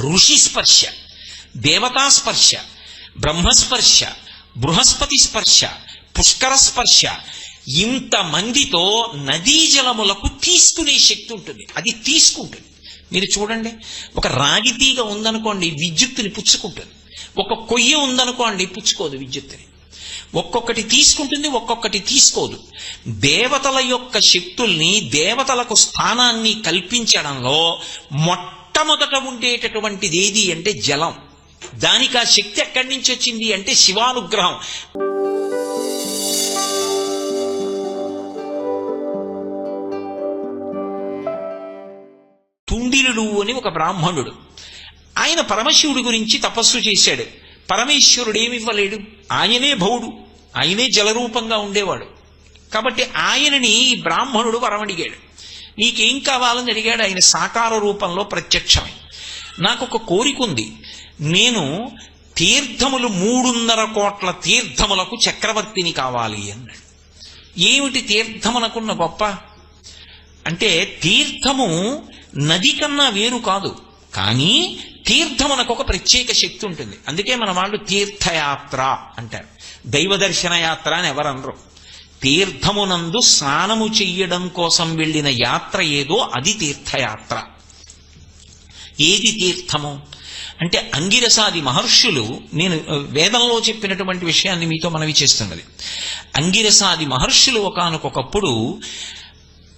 ఋషి స్పర్శ దేవతా స్పర్శ బ్రహ్మస్పర్శ బృహస్పతి స్పర్శ పుష్కర స్పర్శ ఇంతమందితో నదీ జలములకు తీసుకునే శక్తి ఉంటుంది. అది తీసుకుంటుంది. మీరు చూడండి ఒక రాగి తీగ ఉందనుకోండి విద్యుత్తుని పుచ్చుకుంటుంది. ఒక కొయ్య ఉందనుకోండి పుచ్చుకోదు విద్యుత్తుని. ఒక్కొక్కటి తీసుకుంటుంది ఒక్కొక్కటి తీసుకోదు. దేవతల యొక్క శక్తుల్ని దేవతలకు స్థానాన్ని కల్పించడంలో మొట్ట మొట్టమొదట ఉండేటటువంటిది ఏది అంటే జలం. దానికి ఆ శక్తి ఎక్కడి నుంచి వచ్చింది అంటే శివానుగ్రహం. తుండిలుడు అని ఒక బ్రాహ్మణుడు. ఆయన పరమశివుడి గురించి తపస్సు చేశాడు. పరమేశ్వరుడు ఏమివ్వలేడు ఆయనే భవుడు. ఆయనే జలరూపంగా ఉండేవాడు. కాబట్టి ఆయనని బ్రాహ్మణుడు వరమడిగాడు. నీకేం కావాలని అడిగాడు ఆయన సాకార రూపంలో ప్రత్యక్షమై. నాకు ఒక కోరిక ఉంది. నేను తీర్థములు మూడున్నర కోట్ల తీర్థములకు చక్రవర్తిని కావాలి అన్నాడు. ఏమిటి తీర్థమునకున్న గొప్ప? అంటే తీర్థము నది కన్నా వేరు కాదు కానీ తీర్థమునకు ఒక ప్రత్యేక శక్తి ఉంటుంది. అందుకే మన వాళ్ళు తీర్థయాత్ర అంటారు. దైవ దర్శన యాత్ర అని ఎవరనరు తీర్థమునందు స్నానము చెయ్యడం కోసం వెళ్ళిన యాత్ర ఏదో అది తీర్థయాత్ర. ఏది తీర్థము? అంటే అంగిరసాది మహర్షులు నేను వేదంలో చెప్పినటువంటి విషయాన్ని మీతో మనవి చేస్తున్నది. అంగిరసాది మహర్షులు ఒకనకొకప్పుడు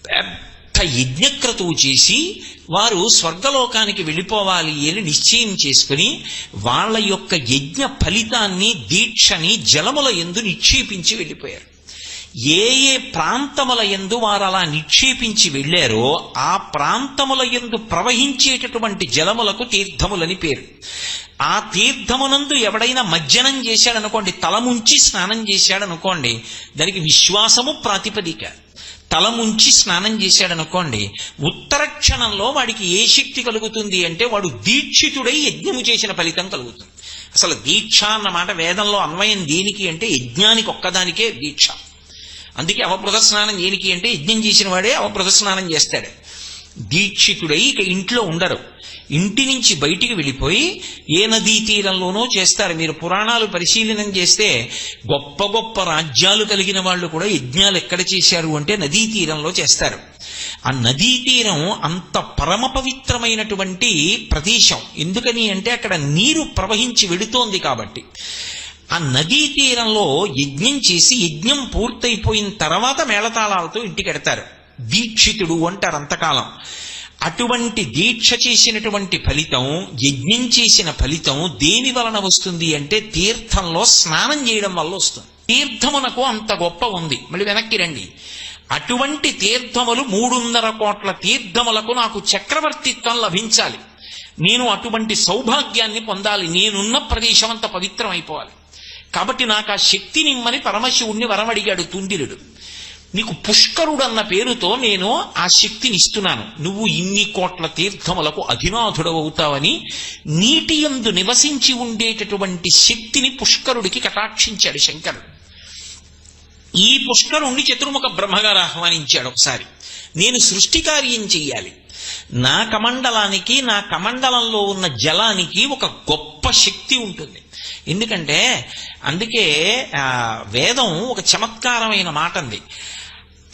పెద్ద యజ్ఞక్రతువు చేసి వారు స్వర్గలోకానికి వెళ్ళిపోవాలి అని నిశ్చయం చేసుకుని వాళ్ళ యొక్క యజ్ఞ ఫలితాన్ని దీక్షని జలముల ఎందు నిక్షేపించి వెళ్ళిపోయారు. ఏ ఏ ప్రాంతముల ఎందు వారు అలా నిక్షేపించి వెళ్ళారో ఆ ప్రాంతముల ఎందు ప్రవహించేటటువంటి జలములకు తీర్థములని పేరు. ఆ తీర్థమునందు ఎవడైనా మజ్జనం చేశాడనుకోండి తలముంచి స్నానం చేశాడనుకోండి దానికి విశ్వాసము ప్రాతిపదిక. తలముంచి స్నానం చేశాడనుకోండి ఉత్తర క్షణంలో వాడికి ఏ శక్తి కలుగుతుంది అంటే వాడు దీక్షితుడై యజ్ఞము చేసిన ఫలితం కలుగుతుంది. అసలు దీక్ష అన్నమాట వేదంలో అన్వయం దేనికి అంటే యజ్ఞానికి ఒక్కదానికే దీక్ష. అందుకే అవప్రద స్నానం దేనికి అంటే యజ్ఞం చేసిన వాడే అవప్రద స్నానం చేస్తాడు. దీక్షితుడై ఇక ఇంట్లో ఉండరు. ఇంటి నుంచి బయటికి వెళ్ళిపోయి ఏ నదీ తీరంలోనో చేస్తారు. మీరు పురాణాలు పరిశీలనం చేస్తే గొప్ప గొప్ప రాజ్యాలు కలిగిన వాళ్ళు కూడా యజ్ఞాలు ఎక్కడ చేశారు అంటే నదీ తీరంలో చేస్తారు. ఆ నదీ తీరం అంత పరమ పవిత్రమైనటువంటి ప్రదేశం. ఎందుకని అంటే అక్కడ నీరు ప్రవహించి వెడుతోంది కాబట్టి. ఆ నదీ తీరంలో యజ్ఞం చేసి యజ్ఞం పూర్తయిపోయిన తర్వాత మేళతాళాలతో ఇంటికి ఎడతారు దీక్షితుడు అంటారు అంతకాలం. అటువంటి దీక్ష చేసినటువంటి ఫలితం యజ్ఞం చేసిన ఫలితం దేని వలన వస్తుంది అంటే తీర్థంలో స్నానం చేయడం వల్ల వస్తుంది. తీర్థమునకు అంత గొప్ప ఉంది. మళ్ళీ వెనక్కి రండి. అటువంటి తీర్థములు మూడున్నర కోట్ల తీర్థములకు నాకు చక్రవర్తిత్వం లభించాలి. నేను అటువంటి సౌభాగ్యాన్ని పొందాలి. నేనున్న ప్రదేశం అంత పవిత్రం అయిపోవాలి కాబట్టి నాకు ఆ శక్తినిమ్మని పరమశివుణ్ణి వరమడిగాడు తుండిరుడు. నీకు పుష్కరుడు అన్న పేరుతో నేను ఆ శక్తిని ఇస్తున్నాను. నువ్వు ఇన్ని కోట్ల తీర్థములకు అధినాథుడు అవుతావని నీటి యందు నివసించి ఉండేటటువంటి శక్తిని పుష్కరుడికి కటాక్షించాడు శంకరుడు. ఈ పుష్కరుణ్ణి చతుర్ముఖ బ్రహ్మగారు ఆహ్వానించాడు ఒకసారి. నేను సృష్టి కార్యం చెయ్యాలి. నా కమండలానికి నా కమండలంలో ఉన్న జలానికి ఒక గొప్ప శక్తి ఉంటుంది. ఎందుకంటే అందుకే వేదం ఒక చమత్కారమైన మాట అంది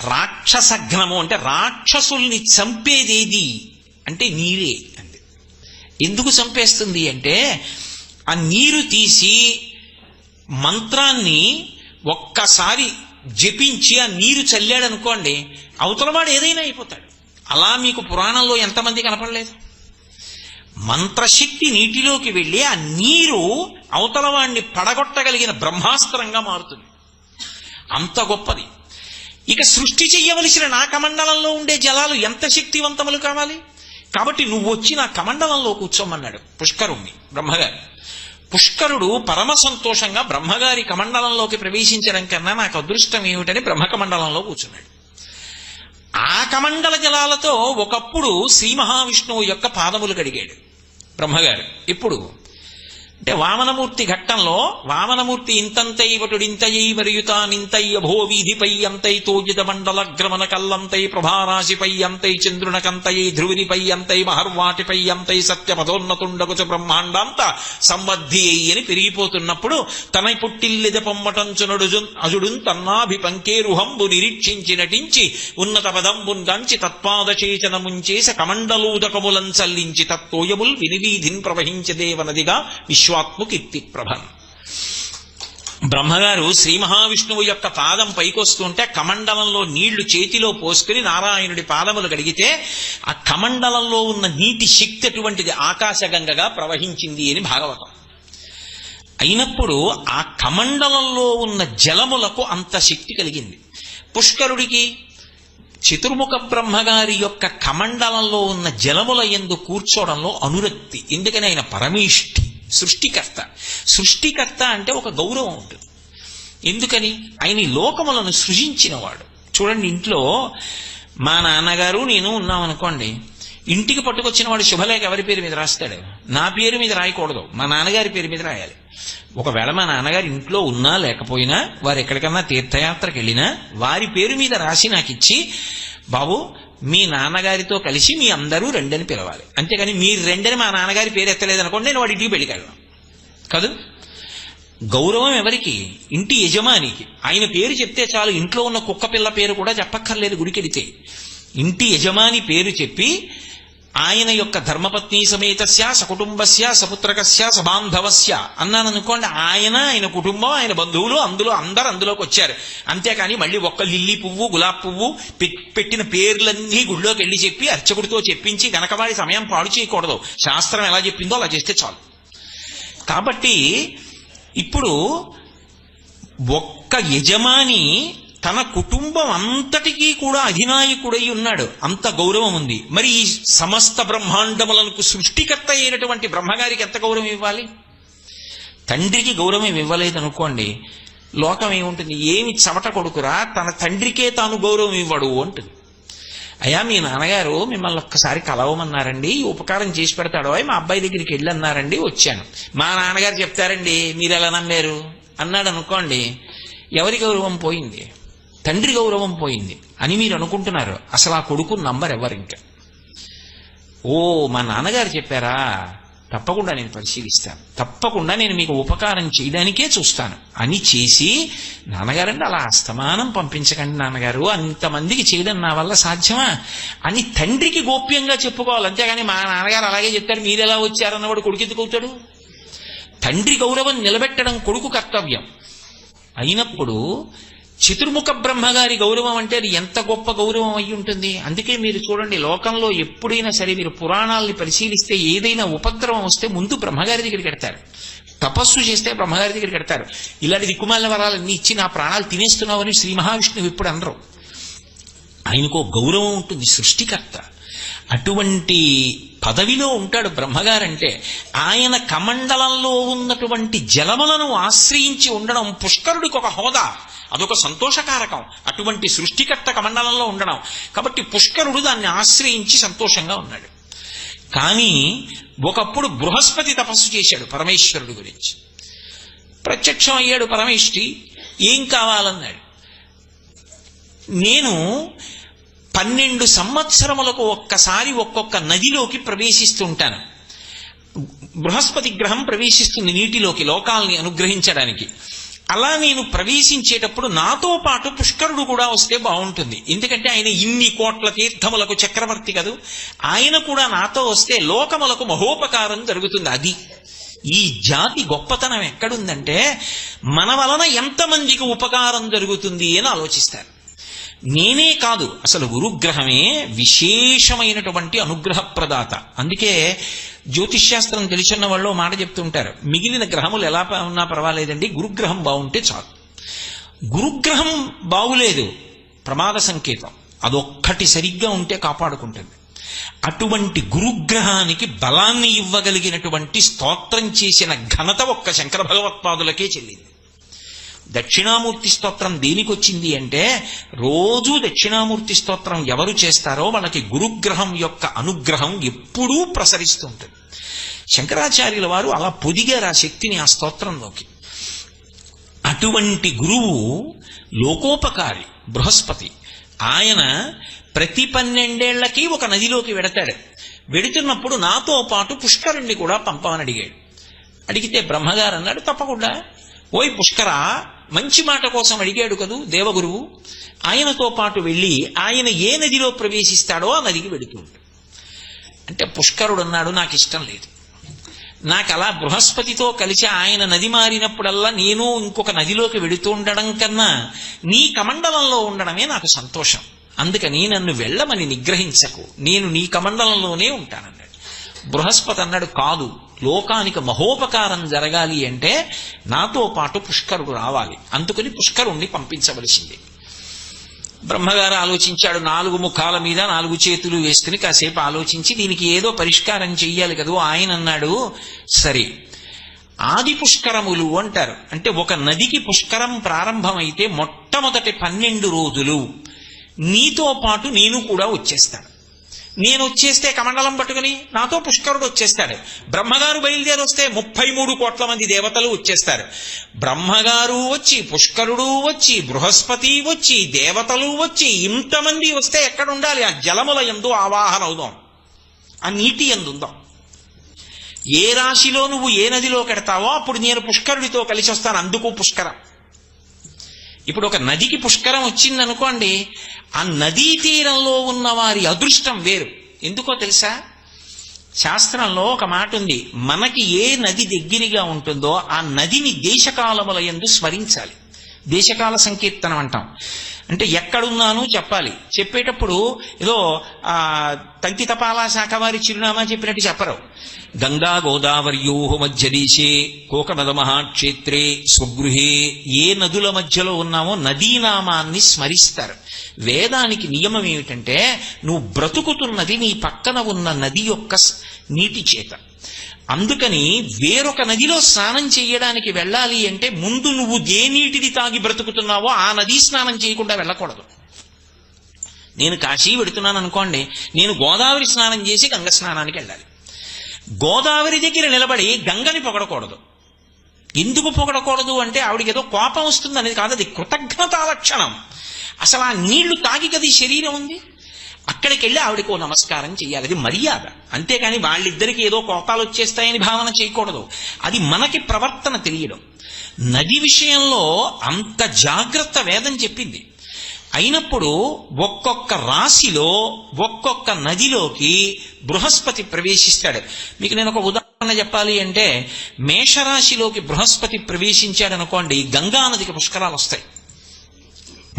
రాక్షసఘ్నము అంటే రాక్షసుల్ని చంపేదేది అంటే నీరే అంది. ఎందుకు చంపేస్తుంది అంటే ఆ నీరు తీసి మంత్రాన్ని ఒక్కసారి జపించి ఆ నీరు చల్లాడనుకోండి అవతలవాడు ఏదైనా అయిపోతాడు. అలా మీకు పురాణంలో ఎంతమంది కనపడలేదు? మంత్రశక్తి నీటిలోకి వెళ్ళి ఆ నీరు అవతలవాణ్ణి పడగొట్టగలిగిన బ్రహ్మాస్త్రంగా మారుతుంది. అంత గొప్పది. ఇక సృష్టి చెయ్యవలసిన నా కమండలంలో ఉండే జలాలు ఎంత శక్తివంతములు కావాలి? కాబట్టి నువ్వు వచ్చి నా కమండలంలో కూర్చోమన్నాడు పుష్కరుణ్ణి బ్రహ్మగారు. పుష్కరుడు పరమ సంతోషంగా బ్రహ్మగారి కమండలంలోకి ప్రవేశించడం కన్నా నాకు అదృష్టం ఏమిటని బ్రహ్మ కమండలంలో కూర్చున్నాడు. ఆ కమండల జలాలతో ఒకప్పుడు శ్రీ మహావిష్ణువు యొక్క పాదములు కడిగాడు. బ్రహ్మగారు ఇప్పుడు అంటే వామనమూర్తి ఘట్టంలో వామనమూర్తి ఇంతంతై వటుడింతయై నింతై అభోవీధిపై అంతై తోజిత మండల గ్రమణ కల్లంతై ప్రభారాశిపై అంతై చంద్రునకంతయై ధ్రువునిపై అంతై మహర్వాటిపై అంతై సత్య పదోన్నతుండగుచ బ్రహ్మాండాంత సంబద్ధి అని పెరిగిపోతున్నప్పుడు తన పుట్టిల్లిద పొమ్మటంచునడు అజుడున్ తన్నాభి పంకేరుహంబు నిరీక్షించి నటించి ఉన్నత పదంబున్ గాంచి తత్పాదచేచనముంచేస కమండలూదకములం చల్లించి తత్తోయముల్ వినివీధిన్ ప్రవహించదేవనదిగా విశ్వ విశ్వాత్ము కీర్తి ప్రభన్ బ్రహ్మగారు శ్రీ మహావిష్ణువు యొక్క పాదం పైకొస్తుంటే కమండలంలో నీళ్ళు చేతిలో పోసుకుని నారాయణుడి పాదములు కడిగితే ఆ కమండలంలో ఉన్న నీటి శక్తి అటువంటిది ఆకాశగంగగా ప్రవహించింది అని భాగవతం. అయినప్పుడు ఆ కమండలంలో ఉన్న జలములకు అంత శక్తి కలిగింది. పుష్కరుడికి చతుర్ముఖ బ్రహ్మగారి యొక్క కమండలంలో ఉన్న జలముల ఎందు కూర్చోవడంలో అనురక్తి. ఎందుకని ఆయన పరమేష్ఠి? సృష్టికర్త. సృష్టికర్త అంటే ఒక గౌరవం ఉంటుంది. ఎందుకని? ఆయన ఈ లోకములను సృజించినవాడు. చూడండి ఇంట్లో మా నాన్నగారు నేను ఉన్నాం అనుకోండి. ఇంటికి పట్టుకొచ్చిన వాడు శుభలేఖ ఎవరి పేరు మీద రాస్తాడు? నా పేరు మీద రాయకూడదు. మా నాన్నగారి పేరు మీద రాయాలి. ఒకవేళ మా నాన్నగారు ఇంట్లో ఉన్నా లేకపోయినా వారు ఎక్కడికన్నా తీర్థయాత్రకు వెళ్ళినా వారి పేరు మీద రాసి నాకు ఇచ్చి బాబు మీ నాన్నగారితో కలిసి మీ అందరూ రెండని పిలవాలి. అంతేగాని మీరు రెండని మా నాన్నగారి పేరు ఎత్తలేదు అనుకోండి నేను వాడి ఇంటికి పెళ్ళికెళ్ళను. కాదు? గౌరవం ఎవరికి? ఇంటి యజమానికి. ఆయన పేరు చెప్తే చాలు ఇంట్లో ఉన్న కుక్క పిల్ల పేరు కూడా చెప్పక్కర్లేదు గుడికెడితే. ఇంటి యజమాని పేరు చెప్పి ఆయన యొక్క ధర్మపత్ని సమేతస్య సకుటుంబస్య సపుత్రకస్య సబాంధవస్య అన్నాను అనుకోండి ఆయన ఆయన కుటుంబం ఆయన బంధువులు అందులో అందరు అందులోకి వచ్చారు. అంతేకాని మళ్ళీ ఒక్క లిల్లీ పువ్వు గులాబ్ పువ్వు పెట్టిన పేర్లన్నీ గుళ్ళోకి వెళ్ళి చెప్పి అర్చకుడితో చెప్పించి గనకవాడి సమయం పాడు చేయకూడదు. శాస్త్రం ఎలా చెప్పిందో అలా చేస్తే చాలు. కాబట్టి ఇప్పుడు ఒక్క యజమాని తన కుటుంబం అంతటికీ కూడా అధినాయకుడై ఉన్నాడు. అంత గౌరవం ఉంది. మరి ఈ సమస్త బ్రహ్మాండములకు సృష్టికర్త అయినటువంటి బ్రహ్మగారికి ఎంత గౌరవం ఇవ్వాలి? తండ్రికి గౌరవం ఇవ్వలేదు అనుకోండి లోకం ఏముంటుంది? ఏమి చెమట కొడుకురా తన తండ్రికే తాను గౌరవం ఇవ్వడు అంటుంది. అయ్యా మీ నాన్నగారు మిమ్మల్ని ఒక్కసారి కలవమన్నారండి ఉపకారం చేసి పెడతాడో అయ్యి మా అబ్బాయి దగ్గరికి వెళ్ళి అన్నారండి వచ్చాను. మా నాన్నగారు చెప్తారండి మీరు ఎలా నమ్మారు? అన్నాడు అనుకోండి ఎవరి గౌరవం పోయింది? తండ్రి గౌరవం పోయింది అని మీరు అనుకుంటున్నారు. అసలు ఆ కొడుకు నంబర్ ఎవరు ఇంకా? ఓ మా నాన్నగారు చెప్పారా? తప్పకుండా నేను పరిశీలిస్తాను. తప్పకుండా నేను మీకు ఉపకారం చేయడానికే చూస్తాను. అని చేసి నాన్నగారండి అలా అస్తమానం పంపించకండి నాన్నగారు అంతమందికి చేయడం నా వల్ల సాధ్యమా? అని తండ్రికి గోప్యంగా చెప్పుకోవాలి. అంతేగాని మా నాన్నగారు అలాగే చెప్తారు మీరు ఎలా వచ్చారన్నవాడు కొడుకు తండ్రి గౌరవం నిలబెట్టడం కొడుకు కర్తవ్యం. అయినప్పుడు చతుర్ముఖ బ్రహ్మగారి గౌరవం అంటే అది ఎంత గొప్ప గౌరవం అయి ఉంటుంది? అందుకే మీరు చూడండి లోకంలో ఎప్పుడైనా సరే మీరు పురాణాలని పరిశీలిస్తే ఏదైనా ఉపద్రవం వస్తే ముందు బ్రహ్మగారి దగ్గరికి వెడతారు తపస్సు చేస్తే బ్రహ్మగారి దగ్గరికి వెడతారు ఇలాంటి దిక్కుమాల వరాలన్నీ ఇచ్చి నా ప్రాణాలు తినేస్తున్నావని శ్రీ మహావిష్ణువు ఇప్పుడు అనరు. ఆయనకో గౌరవం ఉంటుంది సృష్టికర్త. అటువంటి పదవిలో ఉంటాడు బ్రహ్మగారంటే ఆయన కమండలంలో ఉన్నటువంటి జలములను ఆశ్రయించి ఉండడం పుష్కరుడికి ఒక హోదా. అదొక సంతోషకారకం. అటువంటి సృష్టికర్త కమండలంలో ఉండడం. కాబట్టి పుష్కరుడు దాన్ని ఆశ్రయించి సంతోషంగా ఉన్నాడు. కానీ ఒకప్పుడు బృహస్పతి తపస్సు చేశాడు పరమేశ్వరుడు గురించి. ప్రత్యక్షం అయ్యాడు పరమేశ్వరి ఏం కావాలన్నాడు? నేను పన్నెండు సంవత్సరములకు ఒక్కసారి ఒక్కొక్క నదిలోకి ప్రవేశిస్తుంటాను. బృహస్పతి గ్రహం ప్రవేశిస్తుంది నీటిలోకి లోకాల్ని అనుగ్రహించడానికి. అలా నేను ప్రవేశించేటప్పుడు నాతో పాటు పుష్కరుడు కూడా వస్తే బాగుంటుంది. ఎందుకంటే ఆయన ఇన్ని కోట్ల తీర్థములకు చక్రవర్తి కదూ. ఆయన కూడా నాతో వస్తే లోకములకు మహోపకారం జరుగుతుంది. అది ఈ జాతి గొప్పతనం ఎక్కడుందంటే మన వలన ఎంతమందికి ఉపకారం జరుగుతుంది అని ఆలోచిస్తారు. నేనే కాదు. అసలు గురుగ్రహమే విశేషమైనటువంటి అనుగ్రహ ప్రదాత అందుకే జ్యోతిష్శాస్త్రం తెలిసిన వాళ్ళు మాట చెప్తుంటారు మిగిలిన గ్రహములు ఎలా ఉన్నా పర్వాలేదండి. గురుగ్రహం బాగుంటే చాలు. గురుగ్రహం బాగులేదు. ప్రమాద సంకేతం. అదొక్కటి సరిగ్గా ఉంటే కాపాడుకుంటుంది. అటువంటి గురుగ్రహానికి బలాన్ని ఇవ్వగలిగినటువంటి స్తోత్రం చేసిన ఘనత ఒక్క శంకర భగవత్పాదులకే చెల్లింది. దక్షిణామూర్తి స్తోత్రం దేనికి వచ్చింది అంటే రోజు దక్షిణామూర్తి స్తోత్రం ఎవరు చేస్తారో వాళ్ళకి గురుగ్రహం యొక్క అనుగ్రహం ఎప్పుడూ ప్రసరిస్తుంటుంది. శంకరాచార్యుల వారు అలా పొదిగారు ఆ శక్తిని ఆ స్తోత్రంలోకి. అటువంటి గురువు లోకోపకారి బృహస్పతి. ఆయన ప్రతి పన్నెండేళ్ళకి ఒక నదిలోకి వెడతాడు. వెడుతున్నప్పుడు నాతో పాటు పుష్కరుణ్ణి కూడా పంపమని అడిగాడు. అడిగితే బ్రహ్మగారు అన్నాడు తప్పకుండా. ఓయ్ పుష్కర మంచి మాట కోసం అడిగాడు కదూ దేవగురువు. ఆయనతో పాటు వెళ్ళి ఆయన ఏ నదిలో ప్రవేశిస్తాడో ఆ నదికి వెడుతూ అంటే పుష్కరుడు అన్నాడు నాకు ఇష్టం లేదు. నాకు అలా బృహస్పతితో కలిసి ఆయన నది మారినప్పుడల్లా నేను ఇంకొక నదిలోకి వెడుతూ ఉండడం కన్నా నీ కమండలంలో ఉండడమే నాకు సంతోషం. అందుకని నన్ను వెళ్ళమని నిగ్రహించకు. నేను నీ కమండలంలోనే ఉంటానన్నాడు. బృహస్పతి అన్నాడు కాదు. లోకానికి మహోపకారం జరగాలి అంటే నాతో పాటు పుష్కరుడు రావాలి. అందుకని పుష్కరుణ్ణి పంపించవలసింది. బ్రహ్మగారు ఆలోచించాడు నాలుగు ముఖాల మీద నాలుగు చేతులు వేసుకుని కాసేపు ఆలోచించి దీనికి ఏదో పరిష్కారం చెయ్యాలి కదూ? ఆయన అన్నాడు సరే. ఆది పుష్కరములు అంటారు. అంటే ఒక నదికి పుష్కరం ప్రారంభమైతే మొట్టమొదటి పన్నెండు రోజులు నీతో పాటు నేను కూడా వచ్చేస్తాను. నేను వచ్చేస్తే కమండలం పట్టుకుని నాతో పుష్కరుడు వచ్చేస్తాడు. బ్రహ్మగారు బయలుదేరి వస్తే ముప్పై మూడు కోట్ల మంది దేవతలు వచ్చేస్తారు. బ్రహ్మగారు వచ్చి పుష్కరుడు వచ్చి బృహస్పతి వచ్చి దేవతలు వచ్చి ఇంతమంది వస్తే ఎక్కడ ఉండాలి ఆ జలముల ఎందు ఆవాహన అవుదాం. ఆ నీటి ఎందుందాం ఏ రాశిలో నువ్వు ఏ నదిలో కడతావో అప్పుడు నేను పుష్కరుడితో కలిసి వస్తాను. అందుకు పుష్కరం. ఇప్పుడు ఒక నదికి పుష్కరం వచ్చింది అనుకోండి ఆ నదీ తీరంలో ఉన్న వారి అదృష్టం వేరు. ఎందుకో తెలుసా? శాస్త్రంలో ఒక మాట ఉంది. మనకి ఏ నది దగ్గరగా ఉంటుందో ఆ నదిని దేశకాలముల ఎందు స్మరించాలి. దేశకాల సంకీర్తనం అంటాం. అంటే ఎక్కడున్నాను చెప్పాలి. చెప్పేటప్పుడు ఏదో ఆ తంతి తపాలా శాఖ వారి చిరునామా చెప్పినట్టు చెప్పరు. గంగా గోదావర్యో మధ్యదేశే కోకనద మహాక్షేత్రే స్వగృహే ఏ నదుల మధ్యలో ఉన్నామో నదీనామాన్ని స్మరిస్తారు. వేదానికి నియమం ఏమిటంటే నువ్వు బ్రతుకుతున్నది నీ పక్కన ఉన్న నది యొక్క నీటి చేత. అందుకని వేరొక నదిలో స్నానం చేయడానికి వెళ్ళాలి అంటే ముందు నువ్వు ఏ నీటిది తాగి బ్రతుకుతున్నావో ఆ నదీ స్నానం చేయకుండా వెళ్ళకూడదు. నేను కాశీ పెడుతున్నాను అనుకోండి నేను గోదావరి స్నానం చేసి గంగ స్నానానికి వెళ్ళాలి. గోదావరి దగ్గర నిలబడి గంగని పొగడకూడదు. ఎందుకు పొగడకూడదు అంటే ఆవిడకి ఏదో కోపం వస్తుంది అనేది కాదు అది కృతజ్ఞతా లక్షణం అసలు ఆ నీళ్ళు తాగి కది శరీరం ఉంది? అక్కడికి వెళ్ళి ఆవిడకి నమస్కారం చేయాలి అది మర్యాద. అంతేకాని వాళ్ళిద్దరికి ఏదో కోపాలు వచ్చేస్తాయని భావన చేయకూడదు. అది మనకి ప్రవర్తన తెలియడం. నది విషయంలో అంత జాగ్రత్త వేదం చెప్పింది. అయినప్పుడు ఒక్కొక్క రాశిలో ఒక్కొక్క నదిలోకి బృహస్పతి ప్రవేశిస్తాడు. మీకు నేను ఒక ఉదాహరణ చెప్పాలి అంటే మేషరాశిలోకి బృహస్పతి ప్రవేశించాడు అనుకోండి గంగా నదికి పుష్కరాలు వస్తాయి.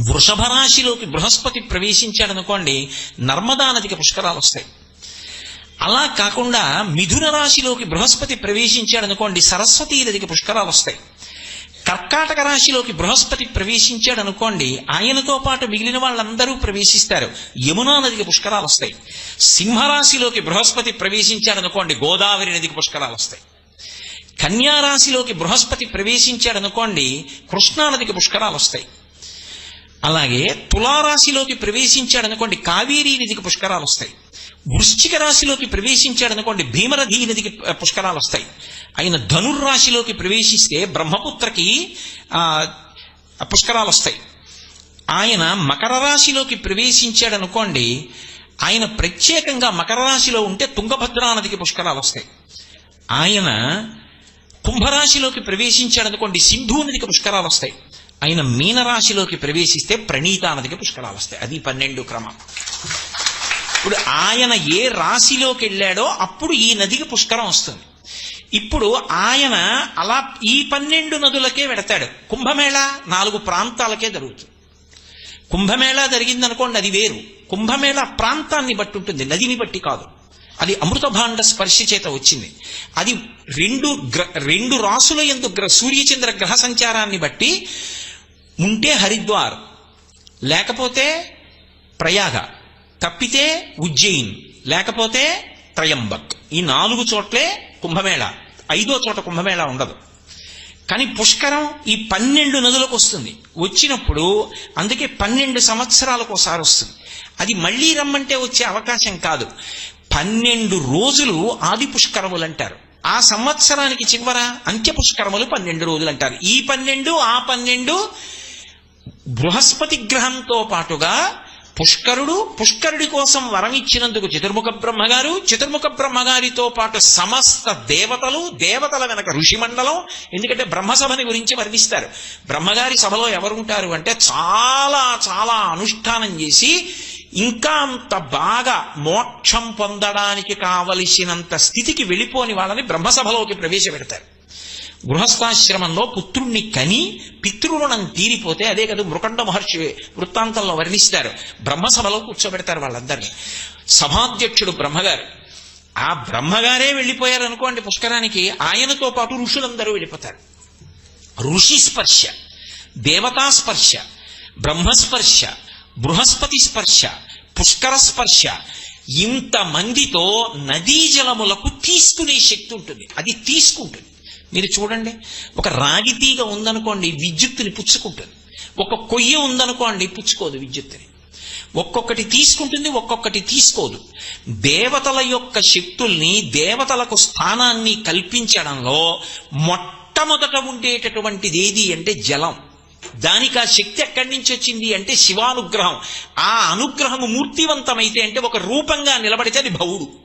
వృషభ రాశిలోకి బృహస్పతి ప్రవేశించాడనుకోండి నర్మదా నదికి పుష్కరాలు వస్తాయి. అలా కాకుండా మిథున రాశిలోకి బృహస్పతి ప్రవేశించాడనుకోండి సరస్వతి సరస్వతీ నదికి పుష్కరాలు వస్తాయి. కర్కాటక రాశిలోకి బృహస్పతి ప్రవేశించాడు అనుకోండి ఆయనతో పాటు మిగిలిన వాళ్ళందరూ ప్రవేశిస్తారు. యమునా నదికి పుష్కరాలు వస్తాయి. సింహరాశిలోకి బృహస్పతి ప్రవేశించాడు అనుకోండి గోదావరి నదికి పుష్కరాలు వస్తాయి. కన్యారాశిలోకి బృహస్పతి ప్రవేశించాడు అనుకోండి కృష్ణా నదికి పుష్కరాలు వస్తాయి. అలాగే తులారాశిలోకి ప్రవేశించాడు అనుకోండి కావేరీ నదికి పుష్కరాలు వస్తాయి. వృశ్చిక రాశిలోకి ప్రవేశించాడు అనుకోండి భీమరథీ నదికి పుష్కరాలు వస్తాయి. ఆయన ధనుర్రాశిలోకి ప్రవేశిస్తే బ్రహ్మపుత్రకి పుష్కరాలు వస్తాయి. ఆయన మకర రాశిలోకి ప్రవేశించాడు అనుకోండి ఆయన ప్రత్యేకంగా మకర రాశిలో ఉంటే తుంగభద్రా నదికి పుష్కరాలు వస్తాయి. ఆయన కుంభరాశిలోకి ప్రవేశించాడు అనుకోండి సింధు నదికి పుష్కరాలు వస్తాయి. ఆయన మీనరాశిలోకి ప్రవేశిస్తే ప్రణీతా నదికి పుష్కరాలు వస్తాయి. అది పన్నెండు క్రమం. ఇప్పుడు ఆయన ఏ రాశిలోకి వెళ్ళాడో అప్పుడు ఈ నదికి పుష్కరం వస్తుంది. ఇప్పుడు ఆయన అలా ఈ పన్నెండు నదులకే వెడతాడు. కుంభమేళ నాలుగు ప్రాంతాలకే జరుగుతుంది. కుంభమేళా జరిగిందనుకోండి అది వేరు. కుంభమేళ ప్రాంతాన్ని బట్టి ఉంటుంది నదిని బట్టి కాదు. అది అమృతభాండ స్పర్శ చేత వచ్చింది. అది రెండు గ్ర రెండు రాసుల ఎందు గ్ర సూర్యచంద్ర గ్రహ సంచారాన్ని బట్టి ఉంటే హరిద్వార్ లేకపోతే ప్రయాగ తప్పితే ఉజ్జయిన్ లేకపోతే త్రయంబక్. ఈ నాలుగు చోట్లే కుంభమేళ ఐదో చోట కుంభమేళ ఉండదు. కానీ పుష్కరం ఈ పన్నెండు నదులకు వస్తుంది. వచ్చినప్పుడు అందుకే పన్నెండు సంవత్సరాలకు ఒకసారి వస్తుంది. అది మళ్ళీ రమ్మంటే వచ్చే అవకాశం కాదు. పన్నెండు రోజులు ఆది పుష్కరములు అంటారు. ఆ సంవత్సరానికి చివర అంత్య పుష్కరములు పన్నెండు రోజులు అంటారు. ఈ పన్నెండు ఆ పన్నెండు బృహస్పతి గ్రహంతో పాటుగా పుష్కరుడు పుష్కరుడి కోసం వరం ఇచ్చినందుకు చతుర్ముఖ బ్రహ్మగారు చతుర్ముఖ బ్రహ్మగారితో పాటు సమస్త దేవతలు దేవతల వెనక ఋషి మండలం ఎందుకంటే బ్రహ్మసభని గురించి వర్ణిస్తారు. బ్రహ్మగారి సభలో ఎవరు ఉంటారు అంటే చాలా చాలా అనుష్ఠానం చేసి ఇంకా అంత బాగా మోక్షం పొందడానికి కావలసినంత స్థితికి వెళ్ళిపోని వాళ్ళని బ్రహ్మసభలోకి ప్రవేశపెడతారు. గృహస్థాశ్రమంలో పుత్రుణ్ణి కని పితృరుణం తీరిపోతే అదే కదా మృకండ మహర్షి వృత్తాంతంలో వర్ణిస్తారు. బ్రహ్మసభలో కూర్చోబెడతారు వాళ్ళందరినీ. సభాధ్యక్షుడు బ్రహ్మగారు. ఆ బ్రహ్మగారే వెళ్ళిపోయారు అనుకోండి పుష్కరానికి ఆయనతో పాటు ఋషులందరూ వెళ్ళిపోతారు. ఋషి స్పర్శ దేవతా స్పర్శ బ్రహ్మస్పర్శ బృహస్పతి స్పర్శ పుష్కర స్పర్శ ఇంతమందితో నదీ జలములకు తీసుకునే శక్తి ఉంటుంది. అది తీసుకుంటుంది. మీరు చూడండి ఒక రాగి తీగ ఉందనుకోండి విద్యుత్తుని పుచ్చుకుంటుంది. ఒక కొయ్య ఉందనుకోండి పుచ్చుకోదు విద్యుత్తుని. ఒక్కొక్కటి తీసుకుంటుంది ఒక్కొక్కటి తీసుకోదు. దేవతల యొక్క శక్తుల్ని దేవతలకు స్థానాన్ని కల్పించడంలో మొట్టమొదట ఉండేటటువంటిది ఏది అంటే జలం. దానికి ఆ శక్తి ఎక్కడి నుంచి వచ్చింది అంటే శివానుగ్రహం. ఆ అనుగ్రహము మూర్తివంతమైతే అంటే ఒక రూపంగా నిలబడితే అది భవుడు.